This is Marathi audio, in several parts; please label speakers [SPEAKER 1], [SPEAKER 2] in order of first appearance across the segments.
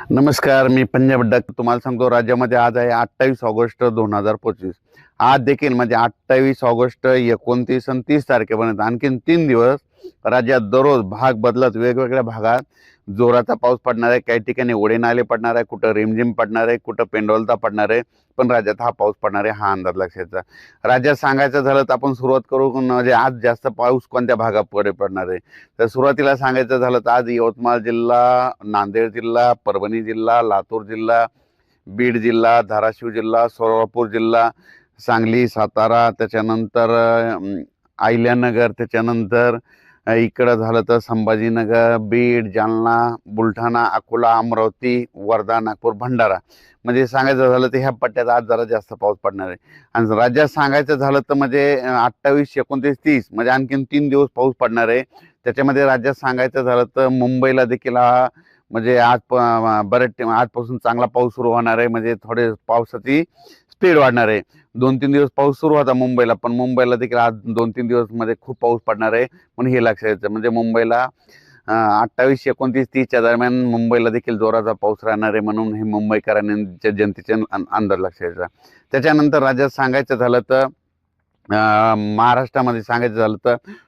[SPEAKER 1] नमस्कार मी पंजाब डक. तुम्हाला सांगतो राज्यामध्ये आज आहे अठ्ठावीस ऑगस्ट दोन हजार पंचवीस. आज देखील म्हणजे अठ्ठावीस ऑगस्ट एकोणतीस आणि तीस तारखेपर्यंत आणखीन तीन दिवस राज्यात दररोज भाग बदलत वेगवेगळ्या भागात. जोराचा पाऊस पडणार आहे काही ठिकाणी ओढे नाले पडणार आहे कुठं रिमझिम पडणार आहे कुठं पेंडोलता पडणार आहे पण राज्यात हा पाऊस पडणार आहे हा अंदाज लक्षाचा. राज्यात सांगायचं झालं तर आपण सुरुवात करू म्हणजे आज जास्त पाऊस कोणत्या भागापुढे पडणार आहे? तर सुरुवातीला सांगायचं झालं तर आज यवतमाळ जिल्हा नांदेड जिल्हा परभणी जिल्हा लातूर जिल्हा बीड जिल्हा धाराशिव जिल्हा सोलापूर जिल्हा सांगली सातारा त्याच्यानंतर अहिल्यानगर त्याच्यानंतर इकडं झालं तर संभाजीनगर बीड जालना बुलढाणा अकोला अमरावती वर्धा नागपूर भंडारा. म्हणजे सांगायचं झालं तर ह्या पट्ट्यात आज जरा जास्त पाऊस पडणार आहे. आणि राज्यात सांगायचं झालं तर म्हणजे अठ्ठावीस एकोणतीस तीस म्हणजे आणखीन तीन दिवस पाऊस पडणार आहे. त्याच्यामध्ये राज्यात सांगायचं झालं तर मुंबईला देखील हा म्हणजे आज प- बरेच आजपासून चांगला पाऊस सुरू होणार आहे. म्हणजे थोडे पावसाची स्पीड वाढणार आहे. दोन तीन दिवस पाऊस सुरू होता मुंबईला पण मुंबईला देखील आज दोन तीन दिवसमध्ये खूप पाऊस पडणार आहे म्हणून हे लक्षात येतं. म्हणजे मुंबईला अठ्ठावीस एकोणतीस तीसच्या दरम्यान मुंबईला देखील जोराचा पाऊस राहणार आहे म्हणून हे मुंबईकरांच्या जनतेचे अंदाज लक्षात यायचा त्याच्यानंतर राज्यात सांगायचं झालं तर महाराष्ट्रामध्ये सांगायचं झालं तर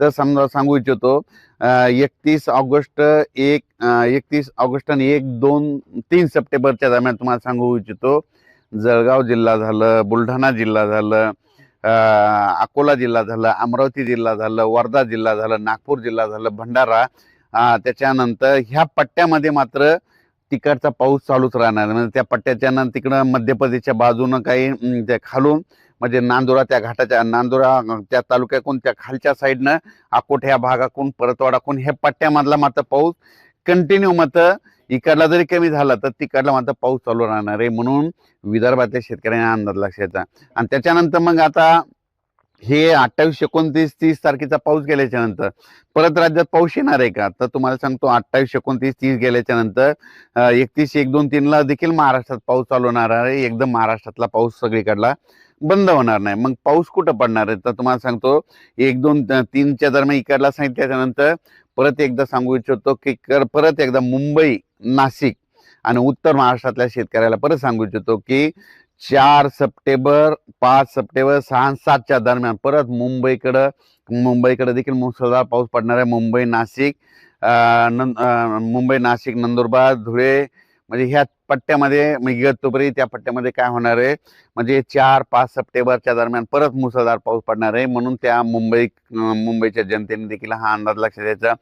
[SPEAKER 1] तर समजा सांगू इच्छितो एकतीस ऑगस्ट एक एकतीस ऑगस्ट आणि एक दोन तीन सप्टेंबरच्या दरम्यान तुम्हाला सांगू इच्छितो जळगाव जिल्हा झालं बुलढाणा जिल्हा झालं अकोला जिल्हा झालं अमरावती जिल्हा झालं वर्धा जिल्हा झालं नागपूर जिल्हा झालं भंडारा त्याच्यानंतर ह्या पट्ट्यामध्ये मात्र तिकडचा पाऊस चालूच राहणार. म्हणजे त्या पट्ट्याच्या नंतर तिकडं मध्य प्रदेशच्या बाजूनं काही त्या खालून म्हणजे नांदुरा त्या घाटाच्या नांदुरा त्या तालुक्याकडून त्या खालच्या साईडनं अकोट ह्या भागाकडून परतवाडाकडून ह्या पट्ट्यामधला मात्र पाऊस कंटिन्यू मात्र इकडला जरी कमी झाला तर तिकडला मात्र पाऊस चालू राहणार आहे. म्हणून विदर्भातल्या शेतकऱ्यांना अंदाज लक्षात आणि त्याच्यानंतर मग आता हे अठ्ठावीस एकोणतीस तीस तारखेचा पाऊस गेल्याच्यानंतर परत राज्यात पाऊस येणार आहे का? तर तुम्हाला सांगतो अठ्ठावीस एकोणतीस तीस गेल्याच्यानंतर एकतीस एक दोन तीनला देखील महाराष्ट्रात पाऊस चालू होणार आहे. एकदम महाराष्ट्रातला पाऊस सगळीकडला बंद होणार नाही. मग पाऊस कुठं पडणार आहे? तर तुम्हाला सांगतो एक दोन तीनच्या दरम्यान इकडला सांगितल्याच्या नंतर परत एकदा सांगू इच्छितो की परत एकदा मुंबई नाशिक आणि उत्तर महाराष्ट्रातल्या शेतकऱ्याला परत सांगू इच्छितो की चार सप्टेंबर पाच सप्टेंबर सहा सातच्या दरम्यान. परत मुंबईकडं मुंबईकडे देखील मुसळधार पाऊस पडणार आहे. मुंबई नाशिक नं- मुंबई नाशिक नंदुरबार धुळे म्हणजे ह्या पट्ट्यामध्ये म्हणजे त्या पट्ट्यामध्ये काय होणार आहे? म्हणजे चार पाच सप्टेंबरच्या दरम्यान परत मुसळधार पाऊस पडणार आहे. म्हणून त्या मुंबई मुंबईच्या जनतेने देखील हा अंदाज लक्षात द्यायचा